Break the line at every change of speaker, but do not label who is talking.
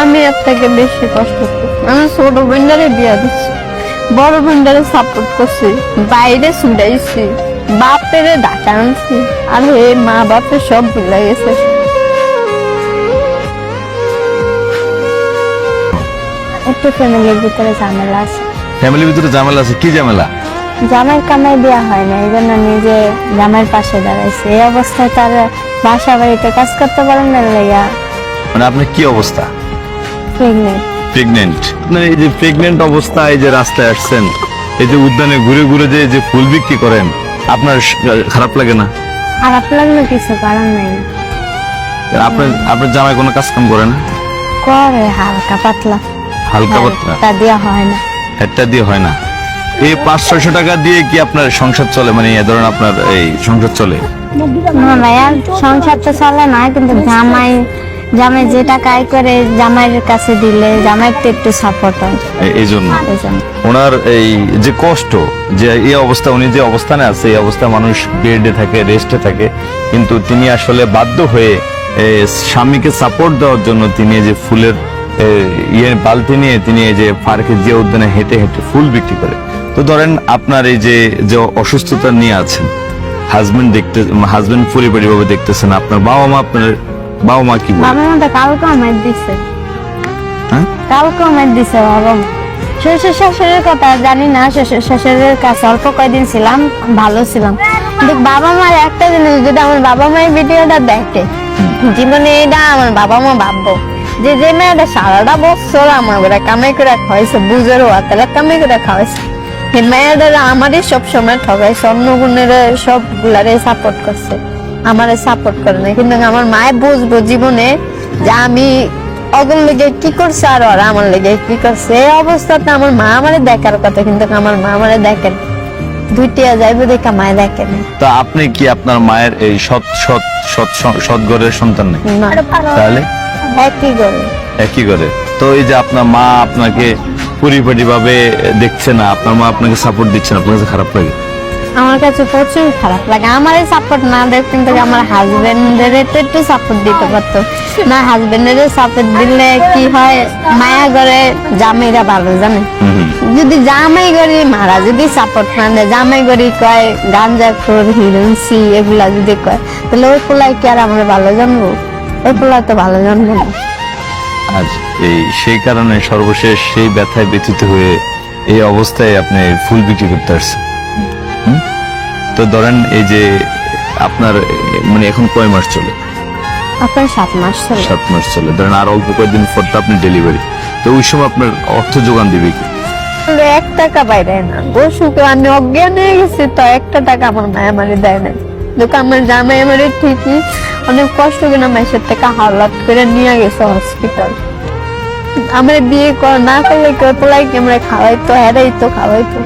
আমি এর থেকে বেশি কষ্ট করছি। আমি ছোট বোনটারে বিয়া দিচ্ছি। বড় বোনটারে সাপোর্ট করছি। বাইরে ছুটাইছি। বাপের ডাকা আনছি। আর হে মা বাপের সব ভুলে গেছে।
একটু ফ্যামিলির ভিতরে ঝামেলা আছে।
ফ্যামিলির ভিতরে ঝামেলা আছে? কি ঝামেলা?
জামাই কামাই দেওয়া হয় না। এই জন্য নিজে জামাইয়ের পাশে দাঁড়াইছে। এই অবস্থায় তার বাসা বাড়িতে কাজ করতে পারেন না লেগা
মানে আপনার কি অবস্থা?
প্রেগনেন্ট
প্রেগনেন্ট আপনার এই যে প্রেগনেন্ট অবস্থায় যে রাস্তায় আসছেন এই যে উদ্যানে ঘুরে ঘুরে যে যে ফুল বিক্রি করেন আপনার খারাপ লাগে না?
খারাপ লাগল কিছু কারণ নাই।
আপনার আপনার জামাই কোনো কাজ কাম করে না?
করে হালকা পাতলা।
হালকা পাতলা?
তা হয় না।
একটা দিয়ে হয় না। এই পাঁচ ছয়শো টাকা দিয়ে কি আপনার সংসার চলে? মানে ধরেন আপনার এই সংসার চলে?
না ভাইয়া সংসার তো চলে না কিন্তু জামাই জামাই যে টাকা আয় করে জামাইয়ের কাছে দিলে জামাইয়ের তো একটু সাপোর্ট হয়।
এই জন্য। ওনার এই যে কষ্ট যে এই অবস্থা উনি যে অবস্থানে আছে এই অবস্থায় মানুষ বেডে থাকে রেস্টে থাকে কিন্তু তিনি আসলে বাধ্য হয়ে স্বামীকে সাপোর্ট দেওয়ার জন্য তিনি যে ফুলের ইয়ে বালতি নিয়ে তিনি এই যে পার্কে যে উদ্যানে হেঁটে হেঁটে ফুল বিক্রি করে। তো ধরেন আপনার এই যে যে অসুস্থতা নিয়ে আছেন হাজবেন্ড দেখতে হাজবেন্ড পরিবারভাবে দেখতেছেন আপনার বাবা মা আপনার বাবা মা কি বলে?
বাবা মা তো কালকে আমার দিছে।
হ্যাঁ?
কালকে আমার দিছে বাবা মা। শ্বশুর শাশুড়ির কথা জানি না শ্বশুর শাশুড়ির কাছে অল্প কয়দিন ছিলাম ভালো ছিলাম। কিন্তু বাবা মার একটা জিনিস যদি আমার বাবা মায়ের ভিডিওটা দেখে জীবনে এটা আমার বাবা মা ভাববো। যে যে মেয়েটা সারাটা বছর আমার ঘরে কামাই করে খাওয়াইছে বুঝের তাহলে কামাই করে খাওয়াইছে। মেয়েদের আমারই সব সময় ঠকাইছে অন্য গুণের সব গুলারে সাপোর্ট করছে। আমারে সাপোর্ট করে না কিন্তু আমার মায়ে বুঝব জীবনে যে আমি অগল লেগে কি করছে আর ওরা আমার লেগে কি করছে। এই অবস্থাতে আমার মা আমারে দেখার কথা কিন্তু আমার মা আমারে দেখেন। দুইটিয়া যাইবো দেখা মায়ে দেখেন
তা আপনি কি আপনার মায়ের এই সৎ সৎ সৎ সৎ ঘরের সন্তান নেই তাহলে?
একই করে
একই করে তো এই যে আপনার মা আপনাকে পরিপাটি ভাবে দেখছে না আপনার মা আপনাকে সাপোর্ট দিচ্ছে না আপনার কাছে খারাপ লাগে।
আমার কাছে প্রচুর খারাপ লাগে। আমার সাপোর্ট না দেখ কিন্তু আমার হাজবেন্ডের তো একটু সাপোর্ট দিতে পারতো। না হাজবেন্ডের সাপোর্ট দিলে কি হয় মায়া করে জামাইরা ভালো জানে। যদি জামাই গরি মারা যদি সাপোর্ট না দেয় জামাই গরি কয় গাঞ্জা খোর হিরোইনসি এগুলা যদি কয় তাহলে ওই পোলাই কি আর আমরা ভালো জানব? ওই পোলাই তো ভালো জানব না।
আর এই সেই কারণে সর্বশেষ সেই ব্যথায় ব্যথিত হয়ে এই অবস্থায় আপনি ফুল বিক্রি করতে আসছেন? তো ধরেন এই যে আপনার মানে এখন কয় মাস চলে?
আপনার সাত মাস চলে।
সাত মাস চলে। ধরেন আর অল্প কয়েকদিন পর তো আপনি ডেলিভারি তো ওই সময় আপনার অর্থ যোগান দিবে কি?
এক টাকা বাইরে না। অসুখে আমি অজ্ঞান হয়ে গেছি তো একটা টাকা আমার মায় আমারে দেয় না। দেখো আমার জামাই আমারে ঠিকই। অনেক কষ্ট করে মাসের থেকে হাওলাত করে নিয়ে গেছে হসপিটাল আমার বিয়ে কর না করলে কেউ পোলাই কি আমরা খাওয়াইতো হেরাই তো খাওয়াইতো